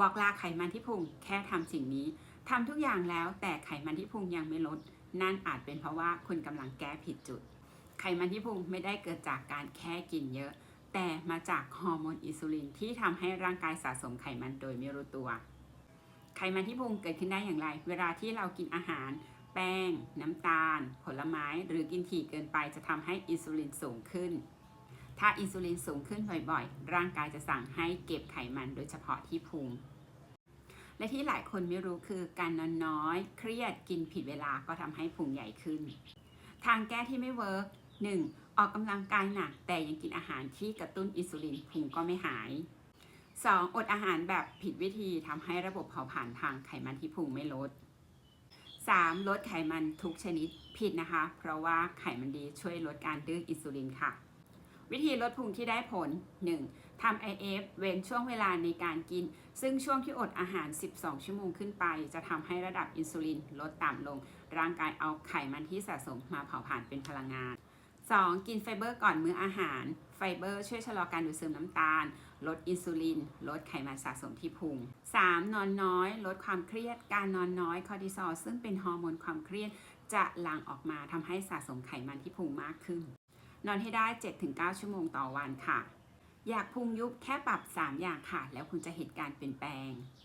บอกลาไขมันที่พุงแค่ทำสิ่งนี้ทำทุกอย่างแล้วแต่ไขมันที่พุงยังไม่ลด นั่นอาจเป็นเพราะว่าคุณกำลังแก้ผิดจุด ไขมันที่พุงไม่ได้เกิดจากการแค่กินเยอะ แต่มาจากฮอร์โมนอินซูลินที่ทำให้ร่างกายสะสมไขมันโดยไม่รู้ตัว ไขมันที่พุงเกิดขึ้นได้อย่างไร เวลาที่เรากินอาหาร แป้ง น้ำตาล ผลไม้ หรือกินถี่เกินไปจะทำให้อินซูลินสูงขึ้น ถ้าอินซูลินสูงขึ้นบ่อยๆ ร่างกายจะสั่งให้เก็บไขมันโดยเฉพาะที่พุง และที่หลายคนไม่รู้คือการนอนน้อย เครียดกินผิดเวลาก็ทำให้พุงใหญ่ขึ้น ทางแก้ที่ไม่เวิร์ก 1. ออกกำลังกายหนักแต่ยังกินอาหารที่กระตุ้นอินซูลินพุงก็ไม่หาย 2. อดอาหารแบบผิดวิธีทำให้ระบบเผาผลาญทางไขมันที่พุงไม่ลด 3. ลดไขมันทุกชนิดผิดนะคะ เพราะว่าไขมันดีช่วยลดการดื้ออินซูลินค่ะ วิธีลดพุงที่ได้ผล 1. ทำ IF เว้นช่วงเวลาในการกิน ซึ่งช่วงที่อดอาหาร 12 ชั่วโมงขึ้นไป จะทำให้ระดับอินซูลินลดต่ำลง ร่างกายเอาไขมันที่สะสมมาเผาผลาญเป็นพลังงาน 2. กินไฟเบอร์ก่อนมื้ออาหาร ไฟเบอร์ช่วยชะลอการดูดซึมน้ำตาล ลดอินซูลิน ลดไขมันสะสมที่พุง 3. นอนน้อย ลดความเครียด การนอนน้อยคอร์ติซอลซึ่งเป็นฮอร์โมนความเครียด จะหลั่งออกมาทำให้สะสมไขมันที่พุงมากขึ้น นอนให้ได้ 7-9 ชั่วโมงต่อวันค่ะ อยากพุงยุบแค่ปรับ 3 อย่างค่ะ แล้วคุณจะเห็นการเปลี่ยนแปลง